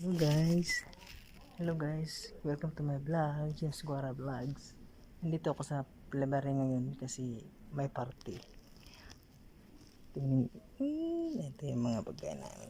Hello guys. Hello guys. Welcome to my vlog, James Guara Vlogs. Nandito ako sa Plebare ngayon kasi may party. Tingnan hmm, ito yung mga pagkain namin.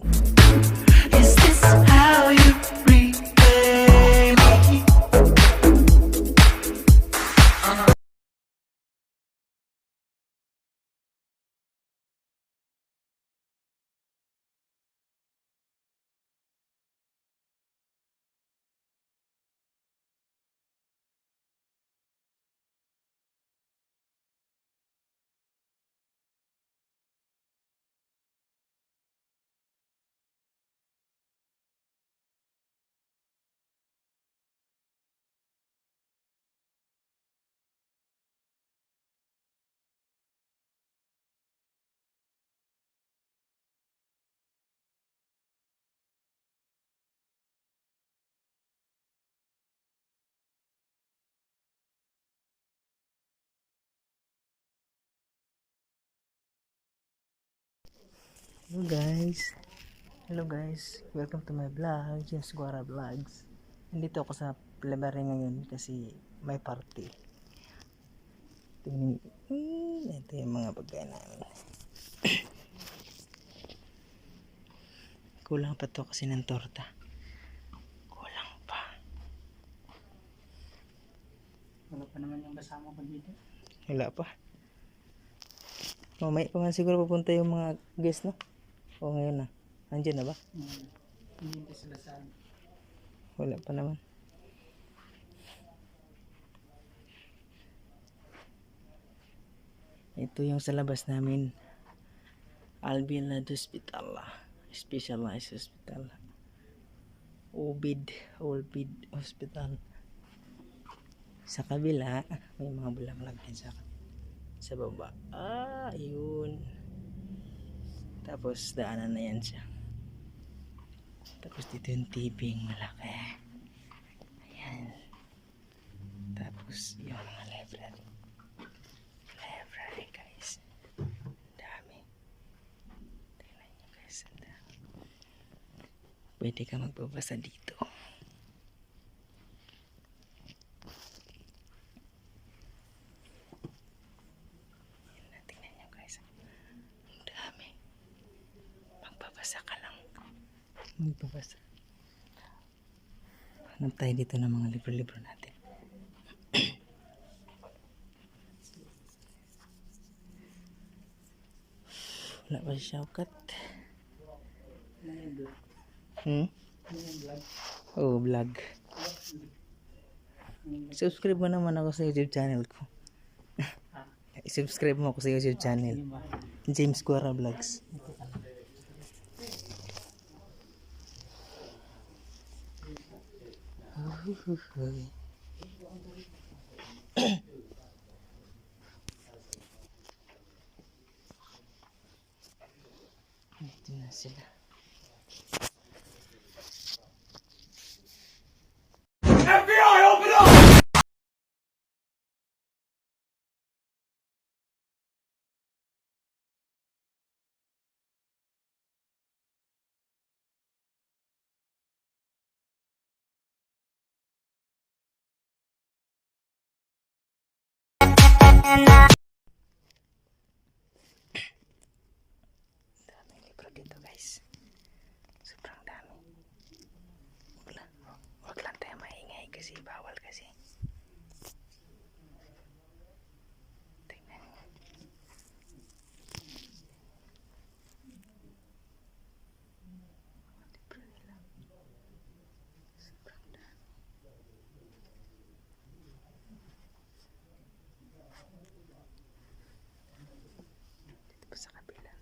Hello guys. Hello guys. Welcome to my vlog, James Guara Vlogs. Nandito ako sa Plebare ngayon kasi may party. Tingnan hmm, ito yung mga pagkain namin. Kulang pa to kasi ng torta. Kulang pa. Wala pa naman yung kasama ko dito. Wala pa. Mamaya pa man siguro pupunta yung mga guest, no? O ngayon na. Nandiyan na ba? Hmm. Hindi sila sa ano. Wala pa naman. Ito yung sa labas namin. Albilad Hospital. Specialized Hospital. Obid. Obid Hospital. Sa kabila, may mga bulag-lag din sa sa baba. Ah, yun. Tapos daanan na yan siya. Tapos dito yung TV yung malaki. Ayan. Tapos yung mga library. Library guys. Dami. Tingnan nyo guys. Ang. Pwede ka magbabasa dito. Ayan na, tingnan nyo guys. Ang dami. Magbabasa ka lang. Magbabasa. Hanap tayo dito ng mga libro-libro natin. Wala pa si Shaukat. Hmm? Oh, vlog. Subscribe mo naman ako sa YouTube channel ko. I-subscribe mo ako sa YouTube channel. ba? James Guara Vlogs. Ito na sila. Daming libro dito guys. Sobrang dami. Wag lang, wag lang kasi bawal kasi. Tingnan nyo. Libro nila. Sobrang dami. Dito pa sa kabila.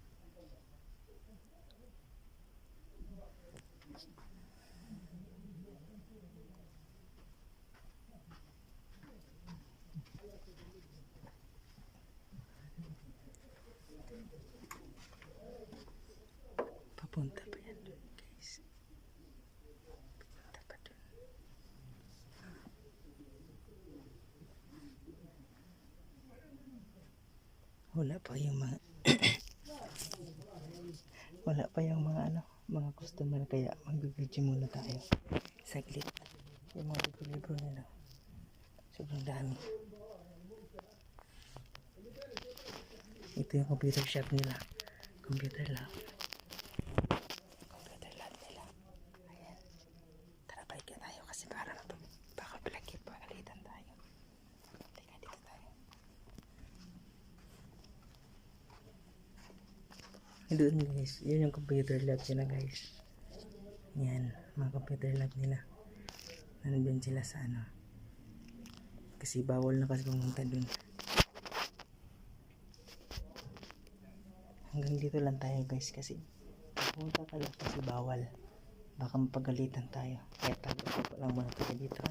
Papunta pa yan dun, guys. Papunta pa dun. Wala pa yung mga wala pa yung mga ano mga customer kaya magbibidyo muna tayo. Saglit. Yung mga libro nila. Sobrang dami. Ito yung computer shop nila. Computer lab. Computer lab nila. Ayan. Tara, balik na tayo kasi para mapag baka palagay pagalitan tayo. Teka, dito tayo. Doon guys, yun yung computer lab nila guys. Yan, mga computer lab nila. Nandun sila sa ano. Kasi bawal na kasi pumunta dun. Hanggang dito lang tayo guys kasi pumunta ka lang kasi bawal. Baka mapagalitan tayo. Kaya tago ko lang muna tayo dito.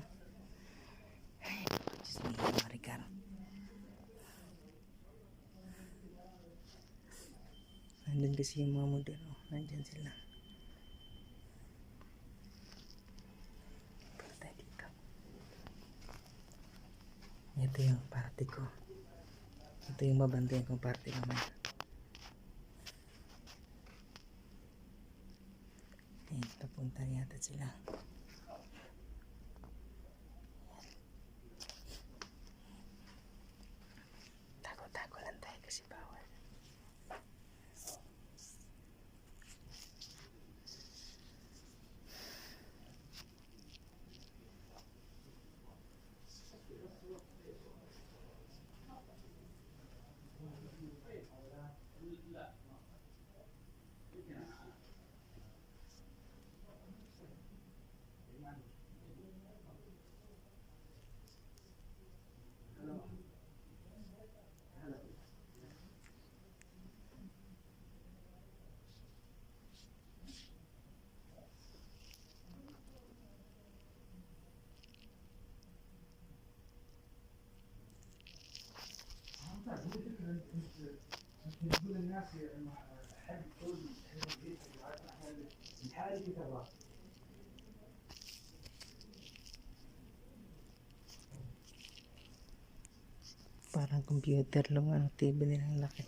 Kasi yung mga modelo. Nandyan sila. Punta dito. Ito yung party ko. Ito yung mabantayan kong party naman. Ayun, papunta yata sila. Parang computer lang ang TV nilang laki.